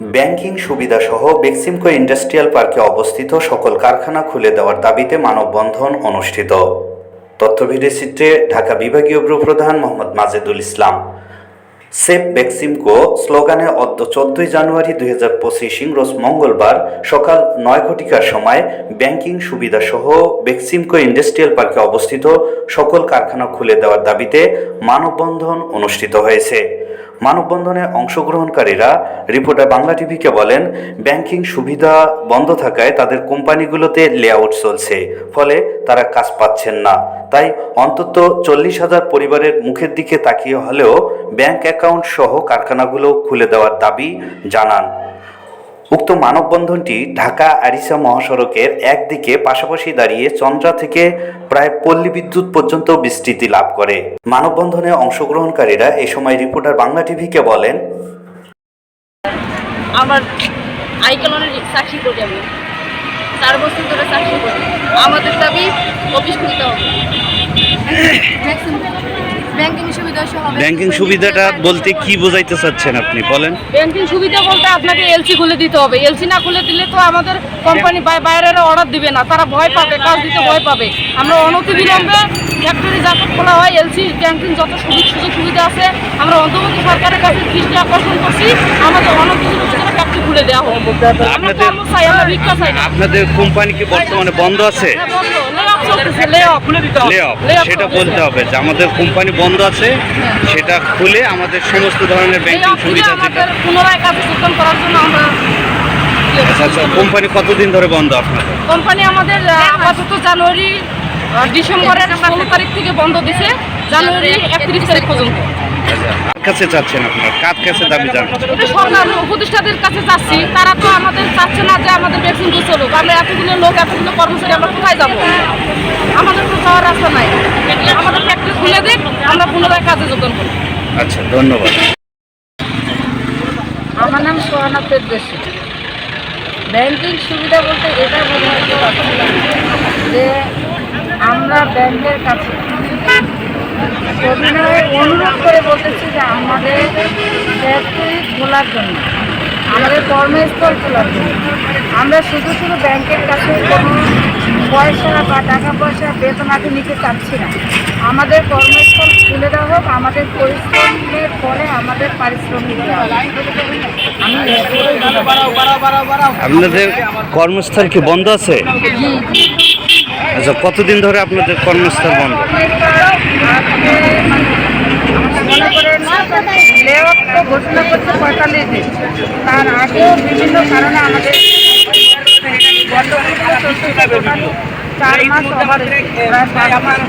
Banking সুবিধাসহ Beximco industrial পার্কে অবস্থিত সকল কারখানা খুলে দেওয়ার দাবিতে মানববন্ধন অনুষ্ঠিত। তথ্যভিডি চিত্রে ঢাকা বিভাগীয় প্রধান মোহাম্মদ মাজেদুল ইসলাম। সেফ বেক্সিমকো স্লোগানে অদ্য চোদ্দই জানুয়ারি দুই হাজার পঁচিশ ইংরোজ মঙ্গলবার সকাল নয় ঘটিকার সময় ব্যাংকিং সুবিধাসহ বেক্সিমকো ইন্ডাস্ট্রিয়াল পার্কে অবস্থিত সকল কারখানা খুলে দেওয়ার দাবিতে মানববন্ধন অনুষ্ঠিত হয়েছে। মানববন্ধনে অংশগ্রহণকারীরা রিপোর্টার বাংলা টিভিকে বলেন, ব্যাংকিং সুবিধা বন্ধ থাকায় তাদের কোম্পানিগুলোতে লেআউট চলছে, ফলে তারা কাজ পাচ্ছেন না। তাই অন্তত চল্লিশ হাজার পরিবারের মুখের দিকে তাকিয়ে হলেও ব্যাংক অ্যাকাউন্ট সহ কারখানাগুলো খুলে দেওয়ার দাবি জানান। উক্ত মানববন্ধনটি ঢাকা আরিসা মহাসড়কের একদিকে পাশাপাশি দাঁড়িয়ে চন্দ্রা থেকে প্রায় পল্লী বিদ্যুৎ পর্যন্ত বিস্তৃতি লাভ করে। মানববন্ধনে অংশগ্রহণকারীরা এ সময় রিপোর্টার বাংলা টিভিকে বলেন, আমার চার বছর ধরে আমাদের দাবি অফিস খুলতে হবে। ব্যাংকিং সুবিধা ব্যাংকিং সুবিধাটা বলতে কি বোঝাইতে চাচ্ছেন আপনি? বলেন। ব্যাংকিং সুবিধা বলতে আপনাকে এলসি খুলে দিতে হবে। এলসি না খুলে দিলে তো আমাদের কোম্পানি বাইরেরা অর্ডার দিবে না। তারা ভয় পাবে কাজ দিতে ভয় পাবে। আমরা অনতি বিলম্বে ফ্যাক্টরি যাতে খোলা হয় এলসি ব্যাংকিং যত সুযোগ সুযোগ সুবিধা আছে আমরা অন্তর্বর্তী সরকারের কাছে দৃষ্টি আকর্ষণ করছি। আমাদের অনতি ফ্যাক্টরি খুলে দেওয়া আমরা আপনাদের- চাই আমরা চাই। না আপনাদের কোম্পানি কি বর্তমানে বন্ধ আছে? সেটা বলতে হবে। যে আমাদের কোম্পানি বন্ধ আছে সেটা খুলে আমাদের সমস্ত ধরনের ব্যাংকিং সুবিধা পুনরায় কাজে করার জন্য আমরা আচ্ছা আচ্ছা কোম্পানি কতদিন ধরে বন্ধ আপনাদের? কোম্পানি আমাদের আপাতত জানুয়ারি ডিসেম্বরের ষোলো তারিখ থেকে বন্ধ দিছে। জানুয়ারি একত্রিশ তারিখ পর্যন্ত। কার কাছে চাচ্ছেন আপনার? কার কাছে দাবি সরকার উপদেষ্টাদের কাছে যাচ্ছি। তারা তো আমাদের চাচ্ছে না যে আমাদের ভ্যাকসিন দিয়ে চলুক। আমরা এতগুলো লোক এতগুলো কর্মচারী আমরা কোথায় যাব? রাস্তা নাই। আমাদের ফ্যাক্টরি খুলে দিক আমরা পুনরায় কাজে যোগদান করি আচ্ছা ধন্যবাদ। আমার নাম সোহানা পেদবেশি ব্যাংকিং সুবিধা বলতে এটা বোঝাতে যে আমরা ব্যাংকের কাছে সবিনয়ে অনুরোধ করে বলতেছি যে আমাদের ফ্যাক্টরি খোলার জন্য আমাদের কর্মস্থল খোলার জন্য। আমরা শুধু শুধু ব্যাংকের কাছে কোনো পয়সা বা টাকা পয়সা বেতন বেতনাটি নিতে চাচ্ছি না। আমাদের কর্মস্থল খুলে দেওয়া হোক আমাদের পরিশ্রমের ফলে আমাদের পারিশ্রমিক আপনাদের কর্মস্থল কি বন্ধ আছে? আচ্ছা কতদিন ধরে আপনাদের কর্মস্থল বন্ধ? মনে ঘোষণা করছে পঁয়তাল্লিশ দিন। তার আগেও বিভিন্ন কারণে আমাদের বন্ধ করে চলছে। টোটালি চার মাস ওভার প্রায় পাঁচ মাস